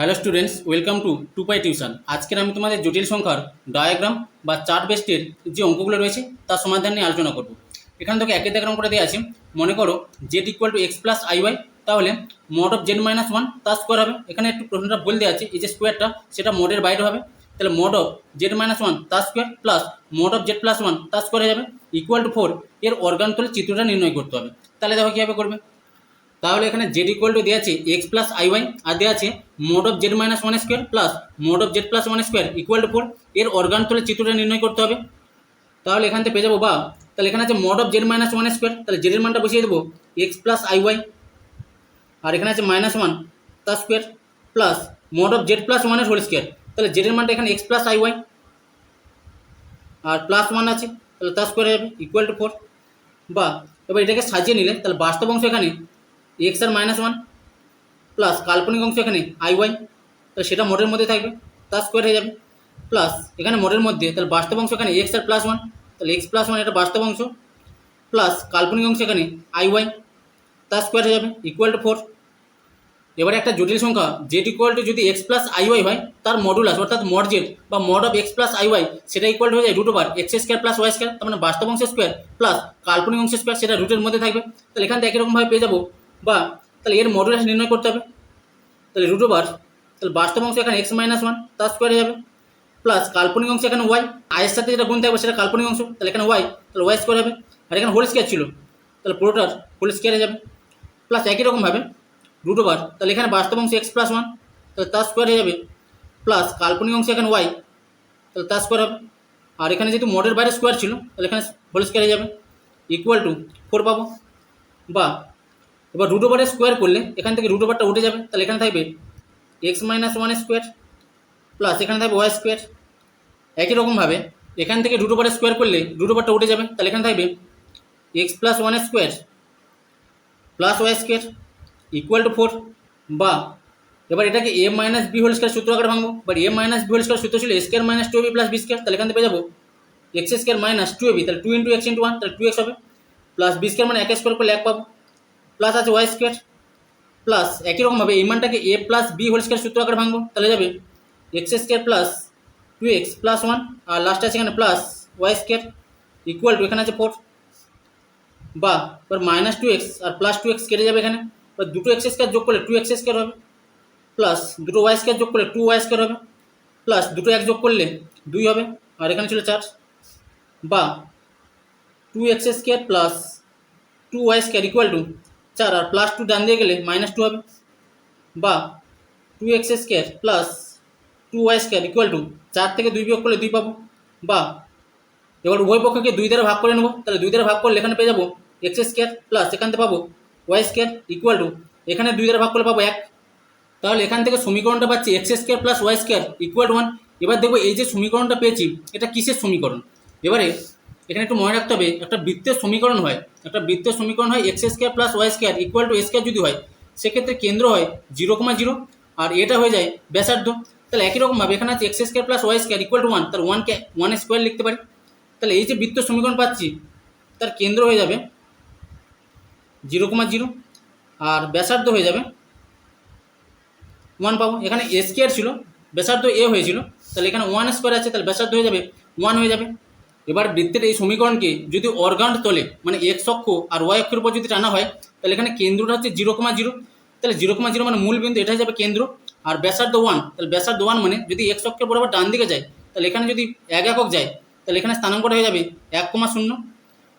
Hello students, welcome to two pi tuition. আজকের আমি তোমাদের জটিল সংখ্যার ডায়াগ্রাম বা চার্ট বেস্টের যে অঙ্কগুলো রয়েছে, তার সমাধান নিয়ে আলোচনা করব। এখানে তোকে একের ডায়াগ্রাম করে দেওয়া আছে, মনে করো Z equal to X plus I Y তাহলে mod of Z minus one তার স্কোয়ার হবে। এখানে একটু প্রশ্নটা বলে দেওয়া আছে, এই যে স্কোয়ারটা সেটা মডের বাইরে হবে। তাহলে mod of Z minus one তার square plus mod of Z plus one তার স্কোয়ার হয়ে যাবে। ইকুয়াল টু ফোর এর অর্গান তোলে চিত্রটা নির্ণয় করতে হবে। তাহলে দেখো কীভাবে করবে? তাহলে এখানে জেড ইকুয়াল টু দেওয়া আছে এক্স প্লাস আই ওয়াই আর দেওয়া আছে mod of Z minus one square plus mod of Z plus one square equal to four এর অর্গান তোলে চিত্রটা নির্ণয় করতে হবে। তাহলে এখান থেকে পেয়ে যাব বা, তাহলে এখানে আছে mod of Z minus one square তাহলে জেডের মানটা বসিয়ে দেবো এক্স প্লাস আই ওয়াই আর এখানে আছে মাইনাস ওয়ান তার square plus mod of Z plus ওয়ানের হোল স্কোয়ার তাহলে জেডের মানটা এখানে এক্স প্লাস আই ওয়াই আর প্লাস ওয়ান আছে, তাহলে তার স্কোয়ার যাবে ইকুয়াল টু ফোর বা, এবার এটাকে সাজিয়ে নিলে, তাহলে বাস্তব অংশ এখানে এক্স আর মাইনাস ওয়ান প্লাস কাল্পনিক অংশ এখানে আই ওয়াই তাহলে সেটা মোডের মধ্যে থাকবে তার স্কোয়ার হয়ে যাবে। প্লাস এখানে মোডের মধ্যে, তাহলে বাস্তব অংশ এখানে এক্স আর প্লাস ওয়ান তাহলে এক্স প্লাস ওয়ান এটা বাস্তব অংশ। প্লাস কাল্পনিক অংশ এখানে আই ওয়াই তার স্কোয়ার হয়ে যাবে ইকুয়াল টু ফোর এবারে একটা জটিল সংখ্যা জেড ইকুয়াল টু যদি এক্স প্লাস আই ওয়াই হয়, তার মডুলাস অর্থাৎ মড জেড বা mod of X plus I Y সেটা ইকুয়াল হয়ে যায় root over X square plus Y square তার মানে বাস্তব অংশ স্কোয়ার প্লাস কাল্পনিক অংশ স্কোয়ার সেটা রুটের মধ্যে থাকবে। তাহলে এখান থেকে একইরকমভাবে পেয়ে যাব বা তাহলে এর মডুলাস নির্ণয় করতে হবে। তাহলে রুট ওভার তাহলে বাস্তব অংশ এখানে এক্স মাইনাস ওয়ান তার স্কোয়ার যাবে। প্লাস কাল্পনিক অংশ এখানে ওয়াই আয়ের সাথে যেটা গুণ থাকবে সেটা কাল্পনিক অংশ, তাহলে এখানে ওয়াই তাহলে ওয়াই স্কোয়ার হবে। আর এখানে হোল স্কোয়ার ছিল, তাহলে পুরোটার হোল স্কোয়ার যাবে। প্লাস একই রকমভাবে রুট ওভার তাহলে এখানে বাস্তব অংশ এক্স প্লাস ওয়ান তাহলে তার স্কোয়ার হয়ে যাবে। প্লাস কাল্পনিক অংশ এখানে ওয়াই তাহলে তার স্কোয়ার হবে। আর এখানে যেহেতু মডের বাইরে স্কোয়ার ছিল, তাহলে এখানে হোল স্কোয়ার হয়ে যাবে। ইকুয়াল টু ফোর পাবো। বা এবার রুট ওভারের স্কোয়ার করলে এখান থেকে রুট ওভারটা উঠে যাবে, তাহলে এখানে থাকবে X minus one square plus এখানে থাকবে ওয়াই স্কোয়ার একই রকমভাবে এখান থেকে রুট ওভারের স্কোয়ার করলে রুট ওভারটা উঠে যাবে, তাহলে এখানে থাকবে X plus one square plus Y square equal to four বা এবার এটাকে A minus B whole square সূত্র আকারে ভাঙবো। But A minus B whole square সূত্র ছিল square minus two B plus B square তাহলে এখান থেকে পেয়ে যাব X square minus two B তাহলে two into X into one তাহলে টু এক্স হবে। প্লাস বি স্কোয়ার মানে এক স্কোয়ার করলে এক পাবো। প্লাস আছে ওয়াই স্কোয়ার প্লাস একই রকমভাবে এই মানটাকে A plus B whole square সূত্র আকারে ভাঙবো, তাহলে যাবে X square plus two X plus one আর লাস্ট আছে এখানে plus Y square equal to এখানে আছে ফোর বা এবার মাইনাস টু এক্স আর প্লাস টু এক্স কেটে যাবে এখানে, এবার দুটো এক্স স্কোয়ার যোগ করলে টু এক্স স্কোয়ার হবে প্লাস দুটো ওয়াই স্কোয়ার যোগ করলে টু ওয়াই স্কোয়ার হবে প্লাস দুটো এক যোগ করলে দুই হবে, আর এখানে ছিল চার, বা two X square plus two Y square equal to চার আর প্লাস টু ডান দিয়ে গেলে মাইনাস টু হবে। বা two X square plus two Y square equal to চার থেকে দুই বিয়োগ করলে দুই পাবো। বা এবার উভয় পক্ষকে দুই দ্বারা ভাগ করে নেব। তাহলে দুই দ্বারা ভাগ করলে এখানে পেয়ে যাব এক্স স্কোয়ার প্লাস এখান থেকে পাবো ওয়াই স্কোয়ার ইকুয়াল টু এখানে দুই দ্বারা ভাগ করলে পাবো এক। তাহলে এখান থেকে সমীকরণটা পাচ্ছি X square plus Y square equal one এবার দেখব এই যে সমীকরণটা পেয়েছি, এটা কিসের সমীকরণ? এবারে এখানে একটু মনে রাখতে হবে, একটা বৃত্তের সমীকরণ হয়, একটা বৃত্তের সমীকরণ হয় X square plus Y square equal to square যদি হয়, সেক্ষেত্রে কেন্দ্র হয় জিরো কমা জিরো আর এটা হয়ে যায় ব্যাসার্ধ। তাহলে একই রকমভাবে এখানে আছে X square plus Y square equal to one তার ওয়ানকে ওয়ান স্কোয়ার লিখতে পারি। তাহলে এই যে বৃত্ত সমীকরণ পাচ্ছি, তার কেন্দ্র হয়ে যাবে জিরো কমা জিরো আর ব্যাসার্ধ হয়ে যাবে ওয়ান পাবো। এখানে স্কোয়ার ছিল, ব্যাসার্ধ এ হয়েছিল, তাহলে এখানে ওয়ান স্কোয়ার আছে, তাহলে ব্যাসার্ধ হয়ে যাবে ওয়ান হয়ে যাবে। এবার বৃত্তের এই সমীকরণকে যদি অর্গান তোলে মানে এক্স অক্ষ আর ওয়াই অক্ষের উপর যদি টানা হয়, তাহলে এখানে কেন্দ্রটা হচ্ছে জিরো কমা জিরো। তাহলে জিরো কমা জিরো মানে মূল বিন্দু এটা যাবে কেন্দ্র। আর ব্যাসার্ধ ওয়ান, তাহলে ব্যাসার্ধ ওয়ান মানে যদি এক্স অক্ষের বরাবর ডান দিকে যায়, তাহলে এখানে যদি এক একক যায়, তাহলে এখানে স্থানাঙ্কটা হয়ে যাবে এক কমা শূন্য।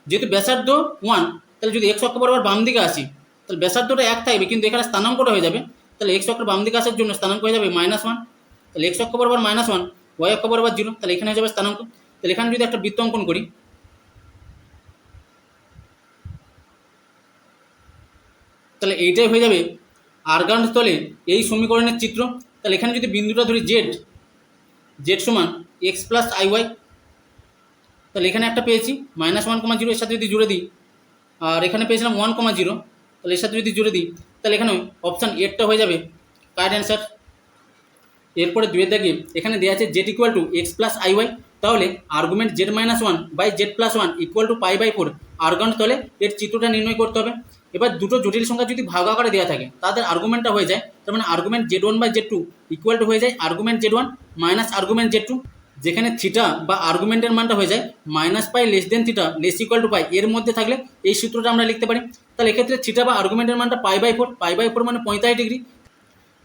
যেহেতু ব্যাসার্ধ ওয়ান, তাহলে যদি এক্স অক্ষ বরাবর বাম দিকে আসি, তাহলে ব্যাসার্ধটা এক থাকবে, কিন্তু এখানে স্থানাঙ্কটা হয়ে যাবে। তাহলে এক্স অক্ষের বাম দিকে আসার জন্য স্থানাঙ্ক হয়ে যাবে মাইনাস ওয়ান তাহলে এক্স অক্ষ বরাবর মাইনাস ওয়ান ওয়াই অক্ষ বরাবর জিরো তাহলে এখানে হয়ে যাবে স্থানাঙ্ক। তাহলে এখানে যদি একটা বৃত্ত অঙ্কন করি, তাহলে এইটাই হয়ে যাবে আর্গান স্থলে এই সমীকরণের চিত্র। তাহলে এখানে যদি বিন্দুটা ধরি জেড জেড সমান এক্স প্লাস আই ওয়াই তাহলে এখানে একটা পেয়েছি মাইনাস ওয়ান কমা জিরো এর সাথে যদি জুড়ে দিই, আর এখানে পেয়েছিলাম ওয়ান কমা জিরো তাহলে এর সাথে যদি জুড়ে দিই, তাহলে এখানে অপশান এরটা হয়ে যাবে। কারেক্ট অ্যান্সার এরপরে দুয়ের দাগে এখানে দেওয়া আছে Z equal to X plus I Y তাহলে argument Z minus one by Z plus one equal to pi by four Argand তলে এর চিত্রটা নির্ণয় করতে হবে। এবার দুটো জটিল সংখ্যা যদি ভাগ আকারে দেওয়া থাকে, তাদের আর্গুমেন্টটা হয়ে যায়, তার মানে argument Z one by Z two equal to হয়ে যায় argument Z one minus argument Z two যেখানে থিটা বা আর্গুমেন্টের মানটা হয়ে যায় minus pi less than theta less equal to pi এর মধ্যে থাকলে এই সূত্রটা আমরা লিখতে পারি। তাহলে এক্ষেত্রে থিটা বা আর্গুমেন্টের মানটা pi by four pi by four মানে পঁয়তাল্লিশ ডিগ্রি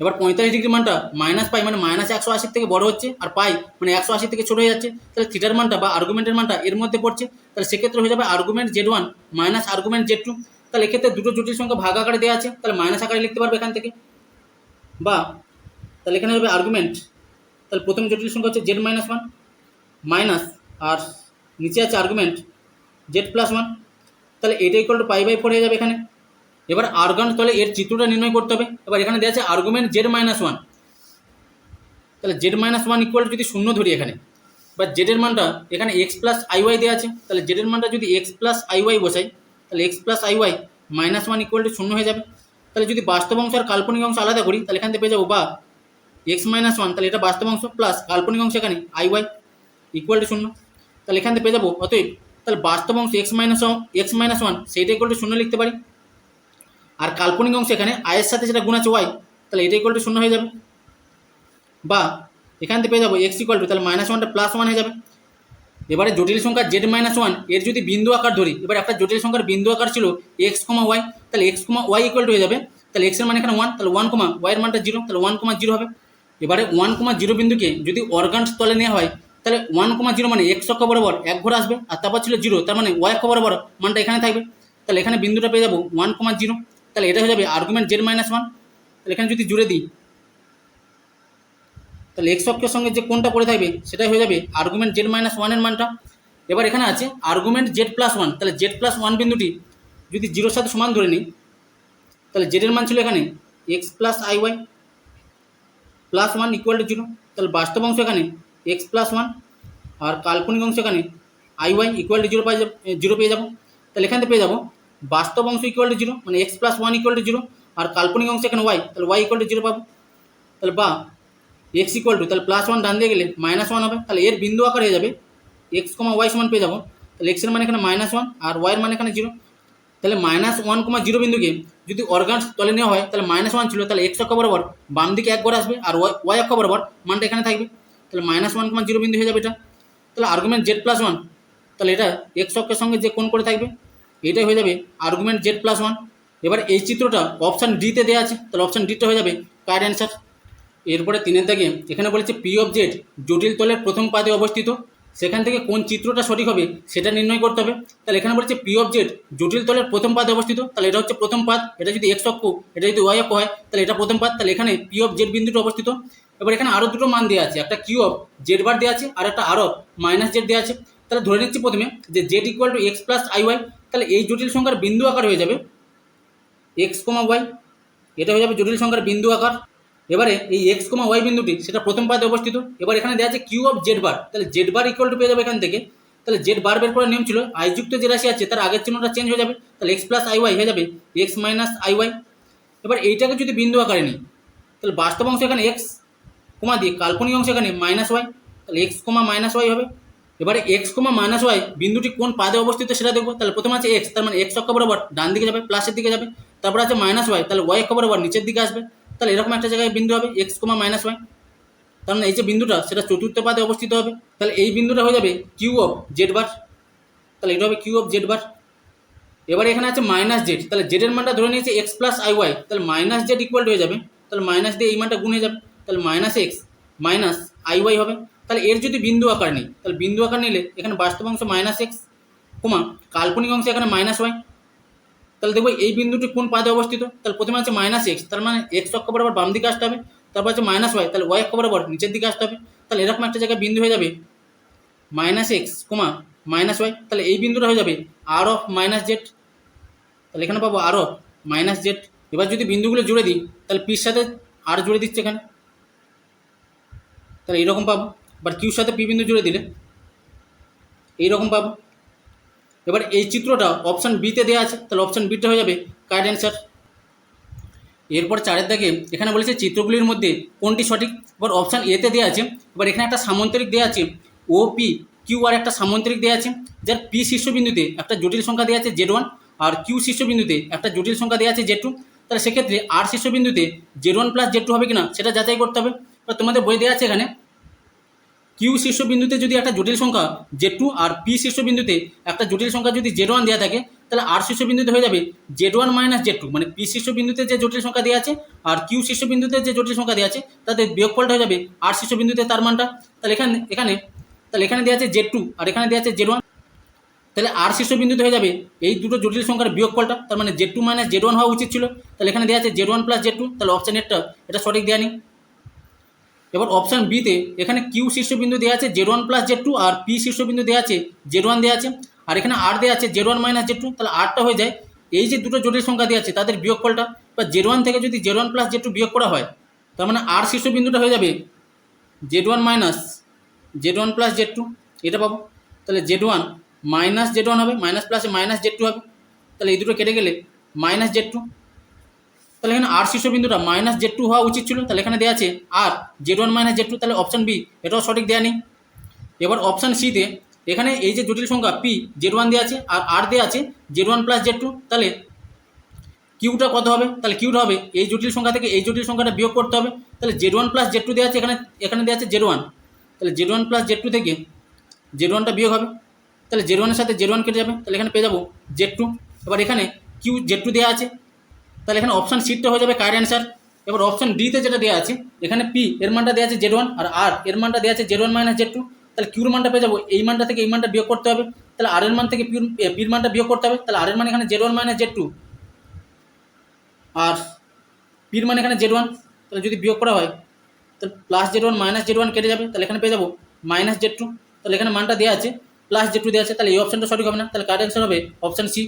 এবার পঁয়তাল্লিশ ডিগ্রি মানটা মাইনাস পাই মানে মাইনাস একশো আশির থেকে বড় হচ্ছে, আর পাই মানে একশো আশি থেকে ছোট হয়ে যাচ্ছে, তাহলে থিটার মানটা বা আর্গুমেন্টের মানটা এর মধ্যে পড়ছে, তাহলে সেক্ষেত্রে হয়ে যাবে argument Z one minus argument Z two তাহলে এক্ষেত্রে দুটো জটিল সংখ্যা ভাগ আকারে দেওয়া আছে, তাহলে মাইনাস আকারে লিখতে পারবে এখান থেকে, বা তাহলে এখানে হবে আর্গুমেন্ট তাহলে প্রথম জটিল সংখ্যা হচ্ছে জেড মাইনাস ওয়ান মাইনাস আর নিচে আছে আর্গুমেন্ট জেড প্লাস ওয়ান তাহলে এটা equal to pi by four হয়ে যাবে এখানে এবার আর্গান তাহলে এর চিত্রটা নির্ণয় করতে হবে। এবার এখানে দেওয়া আছে আর্গুমেন্ট জেড মাইনাস ওয়ান তাহলে জেড মাইনাস ওয়ান ইকুয়াল যদি শূন্য ধরি এখানে বা জেডের মানটা এখানে এক্স প্লাস আই ওয়াই দেওয়া আছে। তাহলে জেডের মানটা যদি এক্স প্লাস আই ওয়াই বসাই, তাহলে X plus I Y minus one equal to শূন্য হয়ে যাবে। তাহলে যদি বাস্তব অংশ আর কাল্পনিক অংশ আলাদা করি, তাহলে এখান থেকে পেয়ে যাব বা এক্স মাইনাস ওয়ান তাহলে এটা বাস্তব অংশ প্লাস কাল্পনিক অংশ এখানে আই ওয়াই ইকুয়াল টু শূন্য। তাহলে এখান থেকে পেয়ে যাব, অতএব তাহলে বাস্তব অংশ X minus X minus one সেইটা ইকুয়াল টু শূন্য লিখতে পারি। আর কাল্পনিক অংশ এখানে আয়ের সাথে যেটা গুণ আছে ওয়াই তাহলে এটা ইকুয়াল টু শূন্য হয়ে যাবে। বা এখান থেকে পেয়ে যাব এক্স ইকুয়াল টু তাহলে মাইনাস ওয়ানটা প্লাস ওয়ান হয়ে যাবে। এবারে জটিল সংখ্যা জেড মাইনাস ওয়ানের যদি বিন্দু আকার ধরি, এবার একটা জটিল সংখ্যার বিন্দু আকার ছিল এক্স কমা ওয়াই তাহলে X comma Y equal to হয়ে যাবে। তাহলে এক্সের মানে এখানে ওয়ান তাহলে ওয়ান কমা ওয়াইয়ের মানটা জিরো তাহলে ওয়ান কমা জিরো হবে। এবারে ওয়ান কমা জিরো বিন্দুকে যদি অর্গান তলে নেওয়া হয়, তাহলে ওয়ান কমা জিরো মানে এক্স অক্ষ বরাবর এক ঘর আসবে, আর তারপর ছিল জিরো তার মানে ওয়াই অক্ষ বরাবর মানটা এখানে থাকবে। তাহলে এখানে বিন্দুটা পেয়ে যাব ওয়ান কমা জিরো তাহলে এটা হয়ে যাবে আর্গুমেন্ট জেড মাইনাস ওয়ান তাহলে এখানে যদি জুড়ে দিই, তাহলে এক্স অক্ষের সঙ্গে যে কোনটা পড়ে থাকবে, সেটাই হয়ে যাবে আর্গুমেন্ট জেড মাইনাস ওয়ানের মানটা। এবার এখানে আছে আর্গুমেন্ট জেড প্লাস ওয়ান তাহলে জেড প্লাস ওয়ান বিন্দুটি যদি জিরোর সাথে সমান ধরে নিই, তাহলে জেডের মান ছিল এখানে X plus I Y plus one equal to zero তাহলে বাস্তব অংশ এখানে এক্স প্লাস ওয়ান আর কাল্পনিক অংশ এখানে I Y equal to zero pi zero পেয়ে যাব। তাহলে এখান থেকে পেয়ে যাব বাস্তব অংশ ইকুয়াল টু জিরো মানে X plus one equal to zero আর কাল্পনিক অংশ এখানে ওয়াই তাহলে ওয়াই ইকুয়াল টু জিরো পাবো। তাহলে বা এক্স ইকুয়াল টু তাহলে প্লাস ওয়ান ডান দিয়ে গেলে মাইনাস ওয়ান হবে। তাহলে এর বিন্দু আকার হয়ে যাবে এক্স কমা ওয়াই সমান পেয়ে যাব। তাহলে এক্সের মানে এখানে মাইনাস ওয়ান আর ওয়াইয়ের মানে এখানে জিরো তাহলে মাইনাস ওয়ান কমা জিরো বিন্দুকে যদি অর্গান তলে নেওয়া হয়, তাহলে মাইনাস ওয়ান ছিল, তাহলে এক্স অক্ষ বরাবর বাম দিকে এক ঘর আসবে, আর ওয়াই ওয়াই অক্ষ বরাবর মানটা এখানে থাকবে। তাহলে মাইনাস ওয়ান কমা জিরো বিন্দু হয়ে যাবে এটা। তাহলে আর্গুমেন্ট জেড প্লাস ওয়ান তাহলে এটা এক্স অক্ষের সঙ্গে যে কোন করে থাকবে এটাই হয়ে যাবে আর্গুমেন্ট জেড প্লাস ওয়ান এবার এই চিত্রটা অপশান ডিতে দেওয়া আছে, তাহলে অপশান ডিটা হয়ে যাবে কারেন্ট অ্যান্সার এরপরে তিনের দাগে এখানে বলেছে পি অফ জেড জটিল তলের প্রথম পাদে অবস্থিত। সেখান থেকে কোন চিত্রটা সঠিক হবে সেটা নির্ণয় করতে হবে। তাহলে এখানে বলেছে পি অফ জেড জটিল তলের প্রথম পাদে অবস্থিত। তাহলে এটা হচ্ছে প্রথম পাদ, এটা যদি এক্স অক্ষ, এটা যদি ওয়াই অক্ষ হয়, তাহলে এটা প্রথম পাদ। তাহলে এখানে পি অফ জেড বিন্দুটা অবস্থিত। এবার এখানে আরও দুটো মান দেওয়া আছে, একটা কিউ অফ জেড বার দেওয়া আছে, আর একটা আর অফ মাইনাস জেড দেওয়া আছে। তাহলে ধরে নিচ্ছি প্রথমে যে Z equal to X plus I Y তাহলে এই জটিল সংখ্যার বিন্দু আকার হয়ে যাবে এক্স কমা ওয়াই এটা হয়ে যাবে জটিল সংখ্যার বিন্দু আকার। এবারে এই এক্স কমা ওয়াই বিন্দুটি, সেটা প্রথম পাদে অবস্থিত। এবার এখানে দেওয়া আছে কিউ অফ জেড বার তাহলে জেড বার ইকুয়াল টু পেয়ে যাবে এখান থেকে। তাহলে জেড বার বের করার নিয়ম ছিল আই যুক্ত যে রাশি আছে, তার আগের চিহ্নটা চেঞ্জ হয়ে যাবে। তাহলে এক্স প্লাস আই ওয়াই হয়ে যাবে এক্স মাইনাস আই ওয়াই এবার এইটাকে যদি বিন্দু আকারে নিই, তাহলে বাস্তব অংশ এখানে এক্স কমা দিয়ে কাল্পনিক অংশ এখানে মাইনাস ওয়াই তাহলে এক্স কমা মাইনাস ওয়াই হবে। এবারে এক্স কমা মাইনাস ওয়াই বিন্দুটি কোন পাদে অবস্থিত সেটা দেখব। তাহলে প্রথমে আছে এক্স তার মানে এক্স অক্ষ বরাবর ডান দিকে যাবে প্লাসের দিকে যাবে। তারপর আছে মাইনাস ওয়াই তাহলে ওয়াই অক্ষ বরাবর নিচের দিকে আসবে। তাহলে এরকম একটা জায়গায় বিন্দু হবে এক্স কমা মাইনাস ওয়াই তার মানে এই যে বিন্দুটা, সেটা চতুর্থ পাদে অবস্থিত হবে। তাহলে এই বিন্দুটা হয়ে যাবে কিউ অফ জেড বার তাহলে এটা হবে কিউ অফ জেড বার এবারে এখানে আছে মাইনাস জেড তাহলে জেডের মানটা ধরে নিয়েছে এক্স প্লাস আই ওয়াই তাহলে মাইনাস জেড ইকুয়াল হয়ে যাবে। তাহলে মাইনাস দিয়ে এই মানটা গুণ যাবে। তাহলে minus x minus i y হবে। তাহলে এর যদি বিন্দু আকার নেই, তাহলে বিন্দু আকার নিলে এখানে বাস্তব অংশ মাইনাস এক্স কমা কাল্পনিক অংশে এখানে মাইনাস ওয়াই তাহলে দেখব এই বিন্দুটি কোন পাদে অবস্থিত? তাহলে প্রথমে আছে মাইনাস এক্স তার মানে এক্স অক্ষ বরাবর বাম দিকে আসতে হবে, তারপর আছে মাইনাস ওয়াই তাহলে ওয়াই অক্ষ বরাবর নিচের দিকে আসতে হবে। তাহলে এরকম একটা জায়গায় বিন্দু হয়ে যাবে minus x comma minus y তাহলে এই বিন্দুটা হয়ে যাবে আর অফ মাইনাস জেড তাহলে এখানে পাবো আর অফ মাইনাস জেড এবার যদি বিন্দুগুলো জুড়ে দিই, তাহলে পির সাথে আর জুড়ে দিচ্ছে এখানে। তাহলে এইরকম পাবো। বাট কিউর সাথে পি বিন্দু জুড়ে দিলে। এইরকম পাবো। এবার এই চিত্রটা অপশান বিতে দেওয়া আছে, তাহলে অপশান বিটা হয়ে যাবে কারেক্ট অ্যান্সার এরপর চারের দাগে এখানে বলেছে চিত্রগুলির মধ্যে কোনটি সঠিক? এবার অপশান এতে দেওয়া আছে, এবার এখানে একটা সামান্তরিক দেওয়া আছে ও পি কিউ আর একটা সামান্তরিক দেওয়া আছে, যার পি শীর্ষবিন্দুতে একটা জটিল সংখ্যা দেওয়া আছে জেড ওয়ান আর কিউ শীর্ষবিন্দুতে একটা জটিল সংখ্যা দেওয়া আছে জেড টু তাহলে সেক্ষেত্রে R শীর্ষবিন্দুতে z one plus z two হবে কিনা, সেটা যাচাই করতে হবে। এবার তোমাদের বই দেওয়া আছে এখানে কিউ শীর্ষবিন্দুতে যদি একটা জটিল সংখ্যা জেড টু আর পি শীর্ষবিন্দুতে একটা জটিল সংখ্যা যদি জেড ওয়ান দেওয়া থাকে, তাহলে আর শীর্ষবিন্দুতে হয়ে যাবে z one minus z two মানে পি শীর্ষবিন্দুতে যে জটিল সংখ্যা দেওয়া আছে আর কিউ শীর্ষবিন্দুতে যে জটিল সংখ্যা দেওয়া আছে তাদের বিয়োগফলটা হয়ে যাবে আর শীর্ষবিন্দুতে তার মানটা। তাহলে এখানে এখানে, তাহলে এখানে দেওয়া আছে জেড টু আর এখানে দেওয়া আছে জেড ওয়ান তাহলে আর শীর্ষবিন্দুতে হয়ে যাবে এই দুটো জটিল সংখ্যার বিয়োগফলটা, তার মানে z two minus z one হওয়া উচিত ছিল। তাহলে এখানে দেওয়া আছে z one plus z two তাহলে অপশান এরটা এটা সঠিক দেওয়া নেই। এবার অপশান বিতে এখানে কিউ শীর্ষবিন্দু দেওয়া আছে z one plus z two আর পি শীর্ষবিন্দু দেওয়া আছে জেড ওয়ান দেওয়া আছে। আর এখানে আর দেওয়া আছে z one minus z two তাহলে আরটা হয়ে যায় এই যে দুটো জটিল সংখ্যা দেওয়া আছে, তাদের বিয়োগফলটা। বা জেড ওয়ান থেকে যদি z one plus z two বিয়োগ করা হয়, তার মানে আর শীর্ষবিন্দুটা হয়ে যাবে z one minus z one plus z two এটা পাবো। তাহলে z one minus z one হবে মাইনাস প্লাসে মাইনাস জেড টু হবে। তাহলে এই দুটো কেটে গেলে মাইনাস জেড টু তাহলে এখানে আর শীর্ষবিন্দুটা মাইনাস জেড টু হওয়া উচিত ছিল। তাহলে এখানে দেওয়া আছে R z one minus z two তাহলে অপশান বি এটাও সঠিক দেওয়া নেই। এবার অপশান সিতে এখানে এই যে জটিল সংখ্যা পি জেড ওয়ান দেওয়া আছে আর আর দেওয়া আছে z one plus z two তাহলে কিউটা কত হবে? তাহলে কিউটা হবে এই জটিল সংখ্যা থেকে এই জটিল সংখ্যাটা বিয়োগ করতে হবে। তাহলে z one plus z two দেওয়া আছে, এখানে এখানে দেওয়া আছে জেড ওয়ান তাহলে z one plus z two থেকে জেড ওয়ানটা বিয়োগ হবে। তাহলে জেড ওয়ানের সাথে জেড ওয়ান কেটে যাবে। তাহলে এখানে পেয়ে যাব জেড টু এবার এখানে কিউ জেড টু দেওয়া আছে। তাহলে এখানে অপশান সিটটা হয়ে যাবে কারেন্ট অ্যান্সার এবার অপশান ডিতে যেটা দেওয়া আছে, এখানে পি এর মানটা দেওয়া আছে জেড ওয়ান আর আর এর মানটা দেওয়া আছে z one minus z two তাহলে কিউর মানটা পেয়ে যাব, এই মানটা থেকে এই মানটা বিয়োগ করতে হবে। তাহলে আর এর মান থেকে পিউর পির মানটা বিয়োগ করতে হবে। তাহলে আর এর মান এখানে z one minus z two আর পির মান এখানে জেড ওয়ান তাহলে যদি বিয়োগ করা হয়, তাহলে plus z one minus z one কেটে যাবে। তাহলে এখানে পেয়ে যাব মাইনাস জেড টু তাহলে এখানে মানটা দেওয়া আছে প্লাস জেড টু দেওয়া আছে। তাহলে এই অপশানটা সঠিক হবে না। তাহলে কারেন্ট অ্যান্সার হবে অপশান সি